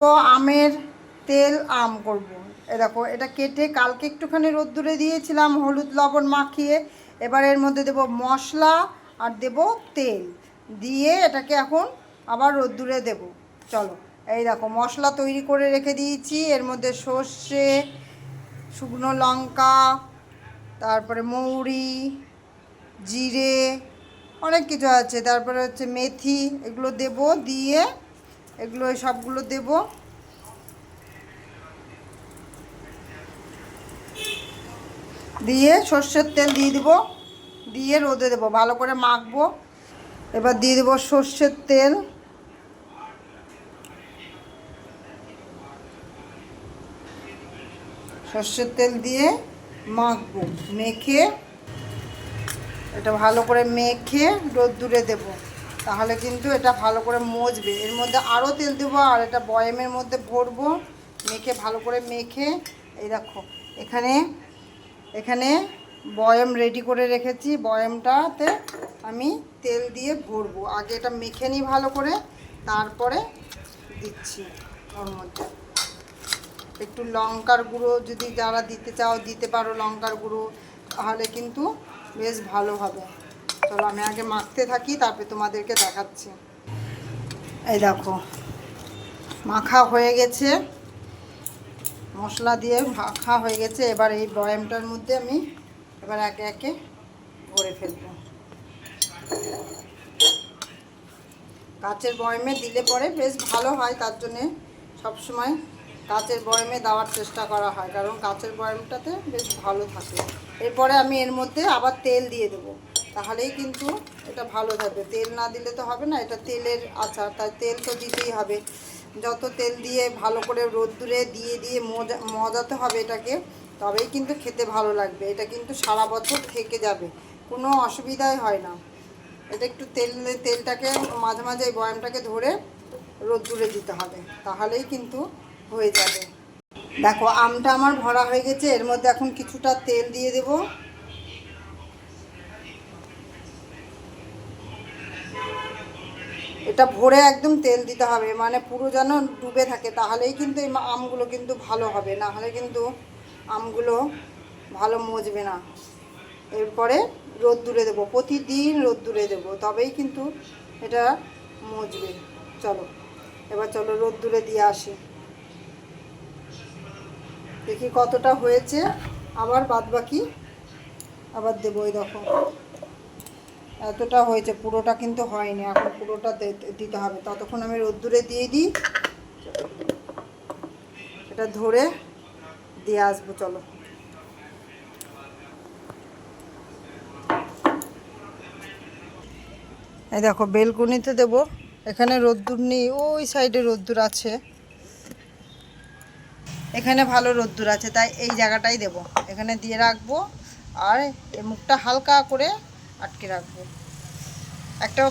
তো আমের তেল আম করব। দেখো, এটা কেটে কালকে একটুখানি রোদ্দুরে দিয়েছিলাম, হলুদ লবণ মাখিয়ে। এবার এর মধ্যে দেব মশলা আর দেব তেল। দিয়ে এটাকে এখন আবার রোদ্দুরে দেব। চলো, এই দেখো, মশলা তৈরি করে রেখে দিয়েছি। এর মধ্যে সর্ষে, শুকনো লঙ্কা, তারপরে মৌরি, জিরে, অনেক কিছু আছে। তারপরে হচ্ছে মেথি, এগুলো দেব। দিয়ে এগুলো সবগুলো দেব। দিয়ে সর্ষের তেল দিয়ে দিব। দিয়ে রোদে দেবো, ভালো করে মাখবো। এবার দিয়ে দেবো সর্ষের তেল। সর্ষের তেল দিয়ে মাখবো, মেখে, এটা ভালো করে মেখে রোদ্দুরে দেব। তাহলে কিন্তু এটা ভালো করে মজবে। এর মধ্যে আরও তেল দেবো আর এটা বয়েমের মধ্যে ভরবো। মেখে ভালো করে মেখে, এই দেখো, এখানে এখানে বয়াম রেডি করে রেখেছি। বয়ামটাতে আমি তেল দিয়ে ভরবো। আগে এটা মেখে নিই ভালো করে, তারপরে দিচ্ছি ওর মধ্যে। একটু লঙ্কার গুঁড়ো যদি যারা দিতে চাও, দিতে পারো লঙ্কার গুঁড়ো, তাহলে কিন্তু বেশ ভালো হবে। চলো, আমি আগে মাখতে থাকি, তারপরে তোমাদেরকে দেখাচ্ছি। এই দেখো, মাখা হয়ে গেছে। মশলা দিয়ে মাখা হয়ে গেছে। এবার এই বয়ামটার মধ্যে আমি এবার একে একে ভরে ফেলব। কাচের বয়মে দিলে পরে বেশ ভালো হয়, তার জন্যে সবসময় কাচের বয়মে দেওয়ার চেষ্টা করা হয়, কারণ কাচের বয়মটাতে বেশ ভালো থাকে। এরপরে আমি এর মধ্যে আবার তেল দিয়ে দেবো। তাহলেই কিন্তু এটা ভালো থাকবে। তেল না দিলে তো হবে না, এটা তেলের আচার, তাই তেল তো দিতেই হবে। যত তেল দিয়ে ভালো করে রোদ্দুরে দিয়ে দিয়ে মজা, মজাতে হবে এটাকে, তবেই কিন্তু খেতে ভালো লাগবে। এটা কিন্তু সারা বছর থেকে যাবে, কোনো অসুবিধাই হয় না। এটা একটু তেল, তেলটাকে মাঝে মাঝে এই বয়ামটাকে ধরে রোদ্দুরে দিতে হবে, তাহলেই কিন্তু হয়ে যাবে। দেখো, আমটা আমার ভরা হয়ে গেছে, এর মধ্যে এখন কিছুটা তেল দিয়ে দেব। এটা ভরে একদম তেল দিতে হবে মানে পুরো যেন ডুবে থাকে, তাহলেই কিন্তু এই আমগুলো কিন্তু ভালো হবে, না হলে কিন্তু আমগুলো ভালো মজবে না। এরপরে রোদ্দুরে দেবো, প্রতিদিন রোদ্দুরে দেবো, তবেই কিন্তু এটা মজবে। চলো, এবার চলো রোদ্দুরে দিয়ে আসি। দেখি কতটা হয়েছে, আবার বাদ বাকি আবার দেবো ওই দেখো। এতটা হয়েছে, পুরোটা কিন্তু হয়নি, এখন পুরোটা দিতে হবে। ততক্ষণ আমি রোদ্দুরে দিয়ে দিই। এটা ধরে দিয়ে আসব, চলো। এই দেখো, বেলকুনিতে দেবো। এখানে রোদ্দুর নেই, ওই সাইডে রোদ্দুর আছে। এখানে ভালো রোদ্দুর আছে, তাই এই জায়গাটাই দেব। এখানে দিয়ে রাখব, আর এই মুখটা হালকা করে আটকে রাখব। একটা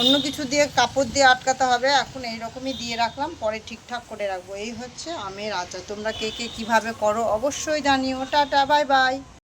অন্য কিছু দিয়ে কাপড় দিয়ে আটকাতে হবে, এখন এই রকমই দিয়ে রাখলাম, পরে ঠিকঠাক করে রাখব। এই হচ্ছে আমের আচার। তোমরা কে কে কীভাবে করো অবশ্যই জানিও। Tata, bye bye.